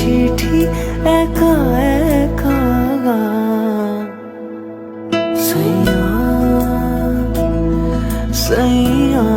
চিঠি একা একা গান। সৈয়া সৈয়া